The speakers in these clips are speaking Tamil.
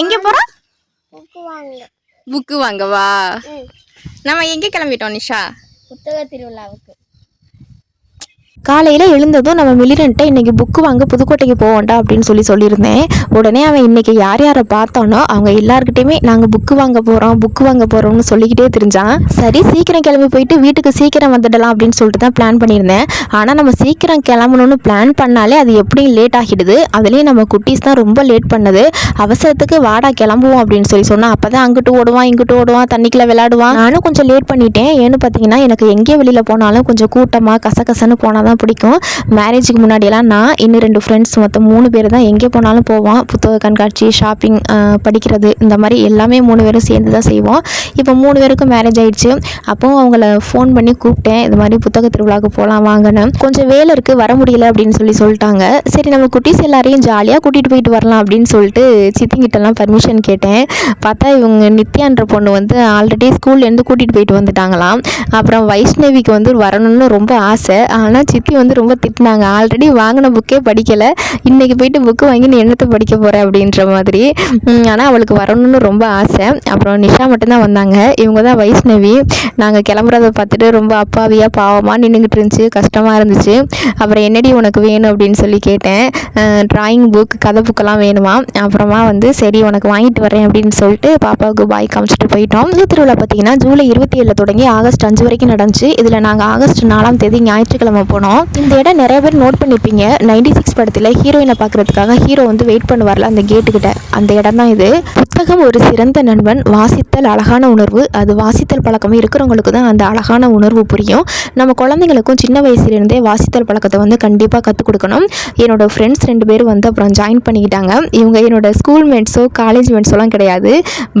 எங்கே போகிறோம் புக்கு வாங்க. புக்கு வாங்கவா? நம்ம எங்கே கிளம்பிட்டோம் நிஷா? புத்தக திருவிழாவுக்கு. காலையில் எழுந்ததும் நம்ம மிலிரன்ட்ட இன்றைக்கி புக்கு வாங்க புதுக்கோட்டைக்கு போவோம்டா அப்படின்னு சொல்லி சொல்லியிருந்தேன். உடனே அவன் இன்றைக்கி யார் யாரை பார்த்தானோ அவங்க எல்லாருக்கிட்டையுமே நாங்கள் புக்கு வாங்க போகிறோம் புக்கு வாங்க போகிறோம்னு சொல்லிக்கிட்டே தெரிஞ்சான். சரி சீக்கிரம் கிளம்பி போயிட்டு வீட்டுக்கு சீக்கிரம் வந்துடலாம் அப்படின்னு சொல்லிட்டு தான் பிளான் பண்ணியிருந்தேன். ஆனால் நம்ம சீக்கிரம் கிளம்பணும்னு பிளான் பண்ணாலே அது எப்படியும் லேட் ஆகிடுது. அதுலேயும் நம்ம குட்டீஸ் தான் ரொம்ப லேட் பண்ணது. அவசரத்துக்கு வாடா கிளம்புவோம் அப்படின்னு சொல்லி சொன்னால் அப்போ தான் அங்கிட்டு ஓடுவான் இங்கிட்டு ஓடுவான் தண்ணிக்குள்ளே விளையாடுவான். நானும் கொஞ்சம் லேட் பண்ணிட்டேன். ஏன்னு பார்த்தீங்கன்னா எனக்கு எங்கே வெளியில் போனாலும் கொஞ்சம் கூட்டமாக கசகசன்னு போனால் தான் பிடிக்கும். மேரேஜுக்கு முன்னாடியெல்லாம் நான் இன்னும் ரெண்டு ஃப்ரெண்ட்ஸ் மொத்தம் மூணு பேர் தான். எங்கே போனாலும் போவோம். புத்தக கண்காட்சி ஷாப்பிங் படிக்கிறது இந்த மாதிரி எல்லாமே மூணு பேரும் சேர்ந்து தான் செய்வோம். இப்போ மூணு பேருக்கும் மேரேஜ் ஆகிடுச்சு அப்போவும் அவங்கள ஃபோன் பண்ணி கூப்பிட்டேன். இது மாதிரி புத்தக திருவிழாவுக்கு போகலாம் வாங்கினேன். கொஞ்சம் வேலை இருக்குது வர முடியல அப்படின்னு சொல்லி சொல்லிட்டாங்க. சரி நம்ம குட்டீஸ் எல்லாரையும் ஜாலியாக கூட்டிகிட்டு போயிட்டு வரலாம் அப்படின்னு சொல்லிட்டு சித்திங்கிட்டலாம் பர்மிஷன் கேட்டேன். பார்த்தா இவங்க நித்யான்ற பொண்ணு வந்து ஆல்ரெடி ஸ்கூல்லேருந்து கூட்டிகிட்டு போயிட்டு வந்துட்டாங்களாம். அப்புறம் வைஷ்ணவிக்கு வந்து வரணும்னு ரொம்ப ஆசை. ஆனால் சித்தி வந்து ரொம்ப திட்டினாங்க. ஆல்ரெடி வாங்கின புக்கே படிக்கலை. இன்றைக்கி போயிட்டு புக்கு வாங்கி நீ என்னத்தை படிக்க போகிற அப்படின்ற மாதிரி. ஆனால் அவளுக்கு வரணும்னு ரொம்ப ஆசை. அப்புறம் நிஷா மட்டும்தான் வந்தாங்க. இவங்க தான் வைஷ்ணவி. நாங்கள் கிளம்புறத பார்த்துட்டு ரொம்ப அப்பாவியாக பாவமாக நின்றுக்கிட்டு இருந்துச்சு. கஷ்டமாக இருந்துச்சு. அப்புறம் என்னடி உனக்கு வேணும் அப்படின்னு சொல்லி கேட்டேன். ட்ராயிங் புக் கதை புக்கெல்லாம் வேணுமா? அப்புறமா வந்து சரி உனக்கு வாங்கிட்டு வரேன் அப்படின்னு சொல்லிட்டு பாப்பாவுக்கு பாய் காமிச்சிட்டு போயிட்டோம். இந்த திருவிழா பார்த்தீங்கன்னா ஜூலை இருபத்தி ஏழில் தொடங்கி ஆகஸ்ட் அஞ்சு வரைக்கும் நடந்துச்சு. இதில் நாங்கள் ஆகஸ்ட் நாலாம் தேதி ஞாயிற்றுக்கிழமை போனோம். இந்த இடம் நிறைய பேர் நோட் பண்ணியிருப்பீங்க நைன்டி சிக்ஸ் படத்தில் ஹீரோயினை பார்க்கறதுக்காக ஹீரோ வந்து வெயிட் பண்ணுவார்ல அந்த கேட்டுக்கிட்ட அந்த இடம் தான் இது. புத்தகம் ஒரு சிறந்த நண்பன் வாசித்தல் அழகான உணர்வு. அது வாசித்தல் பழக்கம் இருக்கிறவங்களுக்கு தான் அந்த அழகான உணர்வு புரியும். நம்ம குழந்தைங்களுக்கும் சின்ன வயசுலேருந்தே வாசித்தல் பழக்கத்தை வந்து கண்டிப்பாக கற்றுக் கொடுக்கணும். என்னோடய ஃப்ரெண்ட்ஸ் ரெண்டு பேரும் வந்து அப்புறம் ஜாயின் பண்ணிக்கிட்டாங்க. இவங்க என்னோட ஸ்கூல் மேட்ஸோ காலேஜ் மேட்ஸோலாம் கிடையாது.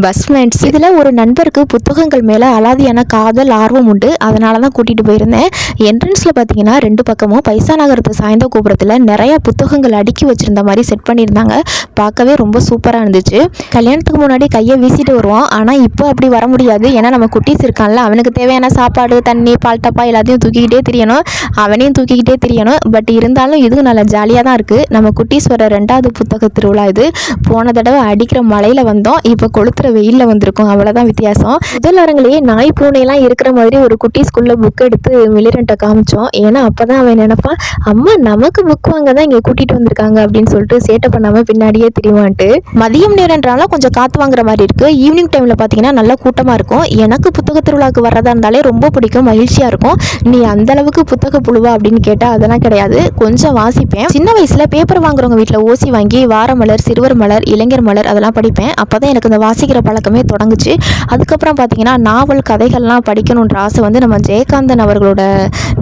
பஸ் மேட்ஸ் இதில் ஒரு நண்பருக்கு புத்தகங்கள் மேலே அலாதியான காதல் ஆர்வம் உண்டு. அதனால தான் கூட்டிகிட்டு போயிருந்தேன். என்ட்ரன்ஸில் பார்த்தீங்கன்னா ரெண்டு ரெண்டு பக்கமும் பைசா நகரத்து சாய்ந்த கோபுரத்தில் நிறைய புத்தகங்கள் அடுக்கி வச்சுருந்த மாதிரி செட் பண்ணியிருந்தாங்க. பார்க்கவே ரொம்ப சூப்பராக இருந்துச்சு. கல்யாணத்துக்கு முன்னாடி கையை வீசிட்டு வருவான். ஆனால் இப்போ அப்படி வர முடியாது. ஏன்னா நம்ம குட்டீஸ் இருக்கான்ல அவனுக்கு தேவையான சாப்பாடு தண்ணி பால் டப்பா எல்லாத்தையும் தூக்கிக்கிட்டே தெரியணும். அவனையும் தூக்கிக்கிட்டே தெரியணும். பட் இருந்தாலும் இதுவும் நல்லா ஜாலியாக தான் இருக்குது நம்ம குட்டீஸ் வர ரெண்டாவது புத்தக திருவிழா இது. போன தடவை அடிக்கிற மழையில் வந்தோம். இப்போ கொளுத்துற வெயிலில் வந்திருக்கும். அவ்வளோதான் வித்தியாசம். முதல் அரங்கிலேயே நாய் பூனையெல்லாம் இருக்கிற மாதிரி ஒரு குட்டீஸ்குள்ளே புக் எடுத்து மிளிரன்ட்ட காமிச்சோம். ஏன்னா அப்போ தான் அவன் நினைப்பான் அம்மா நமக்கு புக் வாங்க தான் இங்கே கூட்டிகிட்டு வந்திருக்காங்க அப்படின்னு சொல்லிட்டு சேட்டை பண்ணாமல் பின்னாடியே தெரியுமான்ட்டு மதியம் நேரன்றாலும் கொஞ்சம் காற்று வாங்குற மாதிரி இருக்குது ஈவினிங் டைமில் பார்த்தீங்கன்னா நல்லா கூட்டமாக இருக்கும். எனக்கு புத்தக திருவிழாவுக்கு வர்றதா இருந்தாலே ரொம்ப பிடிக்கும் மகிழ்ச்சியாக இருக்கும். நீ அந்த அளவுக்கு புத்தக புழுவா அப்படின்னு கேட்டால் அதெல்லாம் கிடையாது. கொஞ்சம் வாசிப்பேன். சின்ன வயசில் பேப்பர் வாங்குறவங்க வீட்டில் ஓசி வாங்கி வாரமலர் சிறுவர் மலர் இளைஞர் மலர் அதெல்லாம் படிப்பேன். அப்போ தான் எனக்கு இந்த வாசிக்கிற பழக்கமே தொடங்குச்சு. அதுக்கப்புறம் பார்த்தீங்கன்னா நாவல் கதைகள்லாம் படிக்கணுன்ற ஆசை வந்து நம்ம ஜெயகாந்தன் அவர்களோட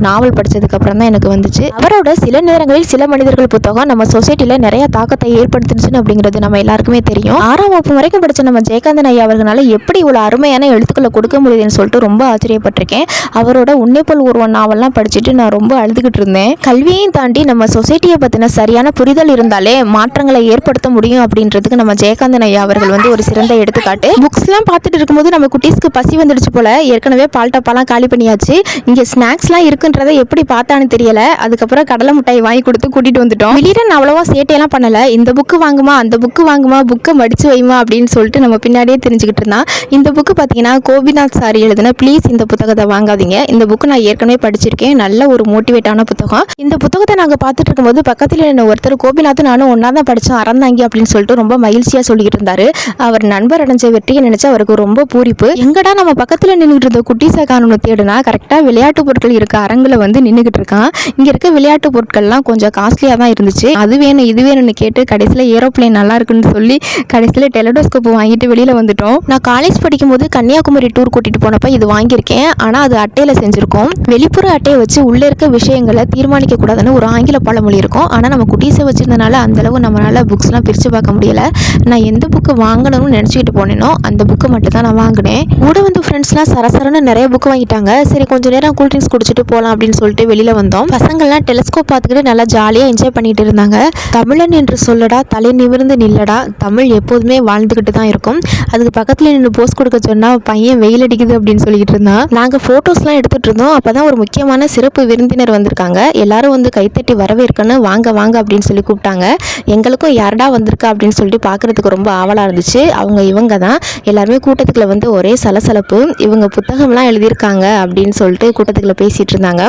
நாவல் படித்ததுக்கப்புறம் தான் எனக்கு வந்துச்சு. அவரோட சில நேரங்களில் சில மனிதர்கள் புத்தகம் நம்ம சொசைட்டியில் நிறைய தாக்கத்தை ஏற்படுத்துச்சுன்னு அப்படிங்கிறது நம்ம எல்லாருக்குமே தெரியும். ஆறாம் வகுப்பு வரைக்கும் படித்த நம்ம ஜெயகாந்தன் ஐயா அவர்களால எப்படி இவ்வளோ அருமையான எழுத்துக்களை கொடுக்க முடியுதுன்னு சொல்லிட்டு ரொம்ப ஆச்சரியப்பட்டிருக்கேன். அவரோட உன்னைப்போல் உருவம் நாவல்லாம் படிச்சுட்டு நான் ரொம்ப அழுதுகிட்டு இருந்தேன். கல்வியையும் தாண்டி நம்ம சொசைட்டியை பற்றின சரியான புரிதல் இருந்தாலே மாற்றங்களை ஏற்படுத்த முடியும் அப்படின்றதுக்கு நம்ம ஜெயகாந்தன் ஐயா அவர்கள் வந்து ஒரு சிறந்த எடுத்துக்காட்டு. புக்ஸ்லாம் பார்த்துட்டு இருக்கும்போது நம்ம குட்டீஸ்க்கு பசி வந்துடுச்சு போல. ஏற்கனவே பால் டப்பாலாம் காலி பண்ணியாச்சு. இங்கே ஸ்நாக்ஸ்லாம் இருக்குன்றதை எப்படி பார்த்தான்னு தெரியல. அதுக்கப்புறம் கடலை மிட்டாய் வாங்கி கொடுத்து கூட்டிட்டு வந்துட்டோம். வெளியில அவ்வளோவா சேட்டையெல்லாம் பண்ணல. இந்த புக்கு வாங்குமா அந்த புக்கு வாங்குமா புக்கை மடிச்சு வைமா அப்படின்னு சொல்லிட்டு நம்ம பின்னாடியே தெரிஞ்சுக்கிட்டு இருந்தான். இந்த புக்கு பார்த்தீங்கன்னா கோபிநாத் சாரி எழுதுன ப்ளீஸ் இந்த புத்தகத்தை வாங்காதீங்க. இந்த புக்கு நான் ஏற்கனவே படிச்சிருக்கேன். நல்ல ஒரு மோட்டிவேட்டான புத்தகம். இந்த புத்தகத்தை நாங்கள் பார்த்துட்டு இருக்கும்போது பக்கத்தில் என்ன ஒருத்தர் கோபிநாத் நானும் ஒன்றா தான் படித்தோம் அறந்தாங்கி அப்படின்னு சொல்லிட்டு ரொம்ப மகிழ்ச்சியாக சொல்லிக்கிட்டு இருந்தார். அவர் நண்பர் அடைஞ்ச வெற்றியை நினச்சி அவருக்கு ரொம்ப பூரிப்பு. எங்கடா நம்ம பக்கத்தில் நின்றுட்டு இருந்த குட்டீஸை காணும்னு தேடுனா கரெக்டாக விளையாட்டு பொருட்கள் இருக்க அரங்கில் வந்து நின்றுக்கிட்டு இருக்கான் இங்கே இருக்க விளையாட்டு பொருட்கள்லாம் கொஞ்சம் காஸ்ட்லியாக தான் இருந்துச்சு. அது வேணும் இது வேணும்னு கேட்டு கடைசியில் ஏரோப்ளேன் நல்லா இருக்குன்னு சொல்லி கடைசியில் டெலடோஸ்கோப் வாங்கிட்டு வெளியில் வந்துட்டோம். நான் காலேஜ் படிக்கும்போது கன்னியாகுமரி டூர் கூட்டிகிட்டு போனப்போ இது வாங்கியிருக்கேன். ஆனால் அது அட்டையில் செஞ்சுருக்கோம். வெளிப்புற அட்டையை வச்சு உள்ளே இருக்க விஷயங்களை தீர்மானிக்க கூடாதுன்னு ஒரு ஆங்கில பழமொழி இருக்கும். ஆனால் நம்ம குட்டீஸை வச்சிருந்தனால அந்த அளவு புக்ஸ்லாம் பிரித்து பார்க்க முடியல. நான் எந்த புக்கு வாங்கணும்னு நினச்சிக்கிட்டு போனேனோ அந்த புக்கு மட்டும் தான் நான் வாங்கினேன். கூட வந்து ஃப்ரெண்ட்ஸ்லாம் சரசரன்னு நிறைய புக்கு வாங்கிட்டாங்க. சரி கொஞ்சம் நேரம் கூல் ட்ரிங்க்ஸ் குடிச்சிட்டு போகலாம் அப்படின்னு சொல்லிட்டு வெளியில் வந்தோம். பசங்கள்லாம் டெலிஸ்கோப் பார்த்துக்கிட்டு நல்லா ஜாலியாக என்ஜாய் பண்ணிட்டு இருந்தாங்க. தமிழன் என்று சொல்லடா தலை நிமிர்ந்து நில்லடா தமிழ் எப்போதுமே வாழ்ந்துக்கிட்டு தான் இருக்கும். அதுக்கு பக்கத்தில் நின்று போஸ்ட் கொடுக்க சொன்னால் பையன் வெயில் அடிக்குது அப்படின்னு சொல்லிட்டு இருந்தான். நாங்கள் ஃபோட்டோஸ்லாம் எடுத்துகிட்டு இருந்தோம். அப்போ தான் ஒரு முக்கியமான சிறப்பு விருந்தினர் வந்திருக்காங்க. எல்லாரும் வந்து கைத்தட்டி வரவேற்கன்னு வாங்க வாங்க அப்படின்னு சொல்லி கூப்பிட்டாங்க. எங்களுக்கும் யாரடா வந்திருக்கா அப்படின்னு சொல்லிட்டு பார்க்குறதுக்கு ரொம்ப ஆவலாக இருந்துச்சு. அவங்க இவங்க தான். எல்லாருமே கூட்டத்துக்குள்ள வந்து ஒரே சலசலப்பு. இவங்க புத்தகம்லாம் எழுதியிருக்காங்க அப்படின்னு சொல்லிட்டு கூட்டத்துக்குள்ள பேசிகிட்டு இருந்தாங்க.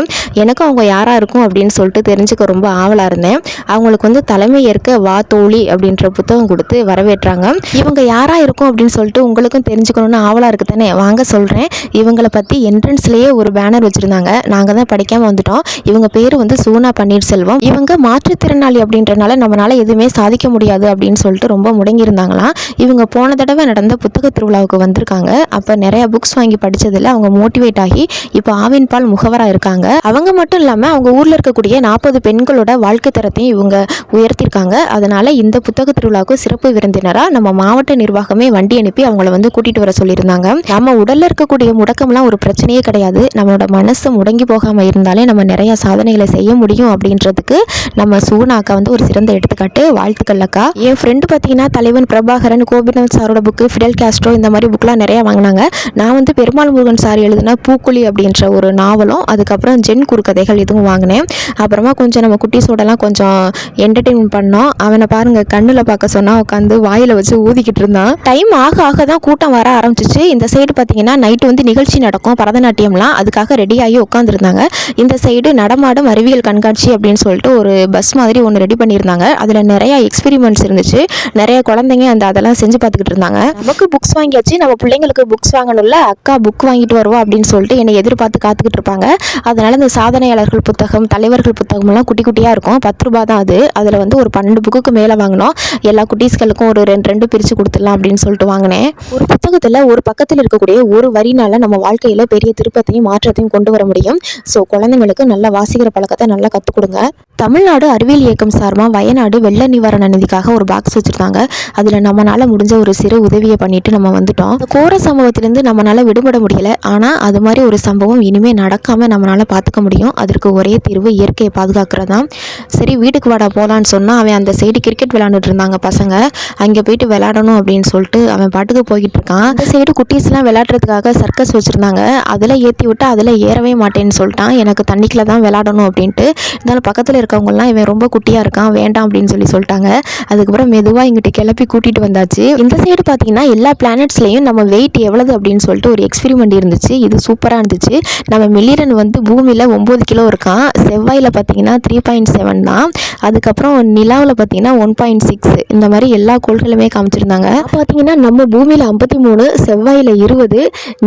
எனக்கும் அவங்க யாராக இருக்கும் அப்படின்னு சொல்லிட்டு தெரிஞ்சுக்க ரொம்ப ஆவலாக இருந்தேன். அவங்களுக்கு வந்து தலைமை ஏற்க வா தோழி அப்படின்ற புத்தகம் கொடுத்து வரவேற்றாங்க. இவங்க யாராக இருக்கும் அப்படின்னு சொல்லிட்டு உங்களுக்கும் தெரிஞ்சுக்கணும்னு ஆவலாக இருக்கு தானே வாங்க சொல்கிறேன் இவங்களை பற்றி என்ட்ரன்ஸ்லேயே ஒரு பேனர் வச்சுருந்தாங்க. நாங்கள் தான் படிக்காமல் வந்துட்டோம். இவங்க பேர் வந்து சூனா பன்னீர்செல்வம். இவங்க மாற்றுத்திறனாளி அப்படின்றனால நம்மளால் எதுவுமே சாதிக்க முடியாது அப்படின்னு சொல்லிட்டு ரொம்ப முடங்கியிருந்தாங்களாம். இவங்க போன தடவை நடந்த புத்தக திருவிழாவுக்கு வந்திருக்காங்க. அப்போ நிறைய புக்ஸ் வாங்கி படித்ததில் அவங்க மோட்டிவேட் ஆகி இப்போ ஆவின் பால் முகவராக இருக்காங்க. அவங்க மட்டும் இல்லாமல் அவங்க ஊரில் இருக்கக்கூடிய நாற்பது பெண்களோட வாழ்க்கை தரத்தையும் இவங்க உயர்த்தியிருக்காங்க அதனால் இந்த புத்தக திருவிழாவுக்கு சிறப்பு விருந்தினராக நம்ம மாவட்ட நிர்வாகமே வண்டி அனுப்பி அவங்கள வந்து கூட்டிகிட்டு வர சொல்லியிருந்தாங்க. நம்ம உடலில் இருக்கக்கூடிய முடக்கம்லாம் ஒரு பிரச்சனையே கிடையாது. நம்மளோட மனசு முடங்கி போகாமல் இருந்தாலே நம்ம நிறைய சாதனைகளை செய்ய முடியும் அப்படின்றதுக்கு நம்ம சூனா அக்கா வந்து ஒரு சிறந்த எடுத்துக்காட்டு. வாழ்த்துக்கள் அக்கா. என் ஃப்ரெண்டு பார்த்தீங்கன்னா தலைவன் பிரபாகரன் கோபிநாத் சாரோட புக்கு ஃபிடல் கேஸ்ட்ரோ இந்த மாதிரி புக்லாம் நிறையா வாங்கினாங்க. நான் வந்து பெருமாள் முருகன் சார் எழுதின பூக்குழி அப்படின்ற ஒரு நாவலும் அதுக்கப்புறம் ஜென் குறுக்கதைகள் இதுவும் வாங்கினேன். அப்புறமா கொஞ்சம் நம்ம குட்டீஸோடலாம் கொஞ்சம் என்டர்டெயின்மெண்ட் பண்ணோம். அவனை பாருங்க கண்ணில் பார்க்க சொன்னால் உட்காந்து வாயில் வச்சு ஊதிக்கிட்டு இருந்தான். டைம் ஆக ஆக தான் கூட்டம் வர ஆரம்பிச்சிச்சு. இந்த சைடு பார்த்தீங்கன்னா நைட்டு வந்து நிகழ்ச்சி நடக்கும். பரதநாட்டியம்லாம் அதுக்காக ரெடி ஆகி உட்காந்துருந்தாங்க இந்த சைடு நடமாடும் அறிவியல் கண்காட்சி அப்படின்னு சொல்லிட்டு ஒரு பஸ் மாதிரி ஒன்று ரெடி பண்ணியிருந்தாங்க. அதில் நிறையா எக்ஸ்பெரிமெண்ட்ஸ் இருந்துச்சு. நிறைய குழந்தைங்க அந்த அதெல்லாம் செஞ்சு பார்த்துக்கிட்டு இருந்தாங்க. நமக்கு புக்ஸ் வாங்கியாச்சு. நம்ம பிள்ளைங்களுக்கு புக்ஸ் வாங்கணும்ல அக்கா புக் வாங்கிட்டு வருவா அப்படின்னு சொல்லிட்டு என்னை எதிர்பார்த்து காத்துக்கிட்டு இருப்பாங்க. அதனால இந்த எழுத்தாளர்கள் புத்தகம் தலைவர்கள் புத்தகம்லாம் குட்டி குட்டியாக இருக்கும். பத்து ரூபா தான் அது. அதில் வந்து ஒரு பன்னெண்டு புக்குக்கு மேலே வாங்கினோம். எல்லா குட்டீஸ்களுக்கும் ஒரு ரெண்டு ரெண்டு பிரித்து கொடுத்துடலாம் அப்படின்னு சொல்லிட்டு வாங்கினேன். ஒரு புத்தகத்தில் ஒரு பக்கத்தில் இருக்கக்கூடிய ஒரு வரினால் நம்ம வாழ்க்கையில் பெரிய திருப்பத்தையும் மாற்றத்தையும் கொண்டு வர முடியும். ஸோ குழந்தைங்களுக்கு நல்ல வாசிக்கிற பழக்கத்தை நல்லா கற்றுக் கொடுங்க தமிழ்நாடு அறிவியல் இயக்கம் சார்பாக வயநாடு வெள்ள நிவாரண நிதிக்காக ஒரு பாக்ஸ் வச்சுருக்காங்க அதில் நம்மளால் முடிஞ்ச ஒரு சிறு உதவியை பண்ணிட்டு நம்ம வந்துட்டோம். கோர சம்பவத்திலேருந்து நம்மளால் விடுபட முடியல. ஆனால் அது மாதிரி ஒரு சம்பவம் இனிமேல் நடக்காமல் நம்மளால் பார்த்துக்க முடியும். அது அதற்கு ஒரே தீர்வு இயற்கையை பாதுகாக்கிறது? தான் சரி வீட்டுக்கு வாடா போகலான்னு சொன்னால் அவன் அந்த சைடு கிரிக்கெட் விளாண்டுட்டு இருந்தாங்க பசங்க. அங்கே போயிட்டு விளாடணும் அப்படின்னு சொல்லிட்டு அவன் பாட்டுக்கு போய்கிட்டு இருக்கான். அந்த சைடு குட்டீஸ்லாம் விளாட்றதுக்காக சர்க்கஸ் வச்சுருந்தாங்க. அதில் ஏற்றி விட்டு அதில் ஏறவே மாட்டேன்னு சொல்லிட்டான். எனக்கு தண்ணிக்குள்ள தான் விளாடணும் அப்படின்ட்டு. இருந்தாலும் பக்கத்தில் இருக்கவங்கலாம் இவன் ரொம்ப குட்டியாக இருக்கான் வேண்டாம் அப்படின்னு சொல்லி சொல்லிட்டாங்க. அதுக்கப்புறம் மெதுவாக இங்கிட்டு கிளப்பி கூட்டிகிட்டு வந்தாச்சு. இந்த சைடு பார்த்தீங்கன்னா எல்லா பிளானட்ஸ்லேயும் நம்ம வெயிட் எவ்வளவு அப்படின்னு சொல்லிட்டு ஒரு எக்ஸ்பெரிமெண்ட் இருந்துச்சு. இது சூப்பராக இருந்துச்சு. நம்ம மில்லிரன் வந்து பூமியில் ஒம்பது கிலோ இருக்கான் செவ்வாயில் பார்த்தீங்கன்னா த்ரீ பாயிண்ட் செவன் தான். அதுக்கப்புறம் நிலாவில் பார்த்தீங்கன்னா ஒன் பாயிண்ட் சிக்ஸ் இந்த மாதிரி எல்லா கோள்களுமே காமிச்சிருந்தாங்க. பார்த்தீங்கன்னா நம்ம பூமியில் ஐம்பத்தி மூணு செவ்வாயில் இருபது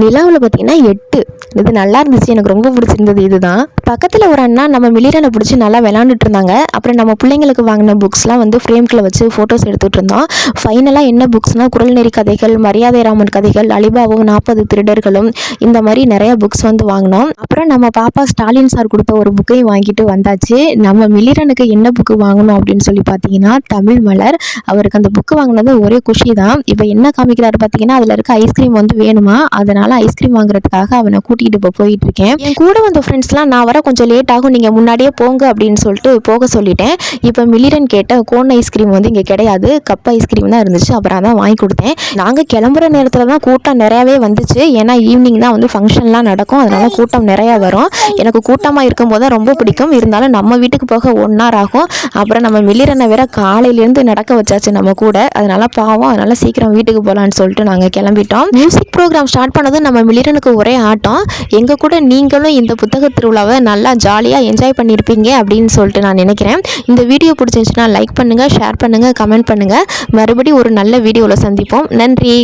நிலாவில் பார்த்தீங்கன்னா எட்டு. இது நல்லா இருந்துச்சு. எனக்கு ரொம்ப பிடிச்சிருந்தது இதுதான். பக்கத்தில் ஒரு அண்ணா நம்ம மிளிரனை பிடிச்சி நல்லா விளாண்டுட்டு இருந்தாங்க. அப்புறம் நம்ம பிள்ளைங்களுக்கு வாங்கின புக்ஸ்லாம் வந்து ஃப்ரேம்கில் வச்சு ஃபோட்டோஸ் எடுத்துகிட்டு இருந்தோம் ஃபைனலாக என்ன புக்ஸ்னால் குரல்நெறி கதைகள் மரியாதை ராமன் கதைகள் அலிபாவும் நாற்பது திருடர்களும் இந்த மாதிரி நிறைய புக்ஸ் வந்து வாங்கினோம். அப்புறம் நம்ம பாப்பா ஸ்டாலின் சார் கொடுத்த ஒரு புக்கையும் வாங்கிட்டு வந்தாச்சு. நம்ம மிளிரனுக்கு என்ன புக்கு வாங்கணும் அப்படின்னு சொல்லி பார்த்தீங்கன்னா தமிழ் மலர். அவருக்கு அந்த புக்கு வாங்கினது ஒரே குஷி தான். இப்போ என்ன காமிக்கிறாரு பார்த்தீங்கன்னா அதில் இருக்க ஐஸ்கிரீம் வந்து வேணுமா? அதனால ஐஸ்கிரீம் வாங்குறதுக்காக அவனை கூட்டிகிட்டு இப்போ போயிட்டு இருக்கேன் என் கூட வந்த ஃப்ரெண்ட்ஸ்லாம் நான் வர கொஞ்சம் லேட் ஆகும். நீங்கள் முன்னாடியே போங்க அப்படின்னு சொல்லிட்டு போக சொல்லிட்டேன். இப்போ மில்லிரன் கேட்ட கோன் ஐஸ்கிரீம் வந்து இங்கே கிடையாது. கப் ஐஸ்கிரீம் தான் இருந்துச்சு. அப்புறம் அதான் வாங்கி கொடுத்தேன். நாங்கள் கிளம்புற நேரத்தில் தான் கூட்டம் நிறையாவே வந்துச்சு. ஏன்னா ஈவினிங் தான் வந்து ஃபங்க்ஷன்லாம் நடக்கும். அதனால கூட்டம் நிறையா வரும். எனக்கு கூட்டமாக இருக்கும்போது தான் ரொம்ப பிடிக்கும். இருந்தாலும் நம்ம வீட்டுக்கு போக ஒன் ஹவர் ஆகும். அப்புறம் நம்ம மில்லிரனை வேற காலையிலேருந்து நடக்க வச்சாச்சு நம்ம கூட. அதனால பாவம் அதனால சீக்கிரம் வீட்டுக்கு போகலான்னு சொல்லிட்டு நாங்கள் கிளம்பிட்டோம். மியூசிக் ப்ரோக்ராம் ஸ்டார்ட் பண்ணது நம்ம மில்லிரனுக்கு ஒரே ஆட்டம். எங்கள் கூட நீங்களும் இந்த புத்தக திருவிழாவை நல்லா ஜாலியாக என்ஜாய் பண்ணியிருப்பீங்க அப்படின்னு சொல்லிட்டு நான் நினைக்கிறேன். இந்த வீடியோ பிடிச்சிருந்துச்சுன்னா லைக் பண்ணுங்கள் ஷேர் பண்ணுங்கள் கமெண்ட் பண்ணுங்கள் மறுபடியும் ஒரு நல்ல வீடியோவில் சந்திப்போம். நன்றி.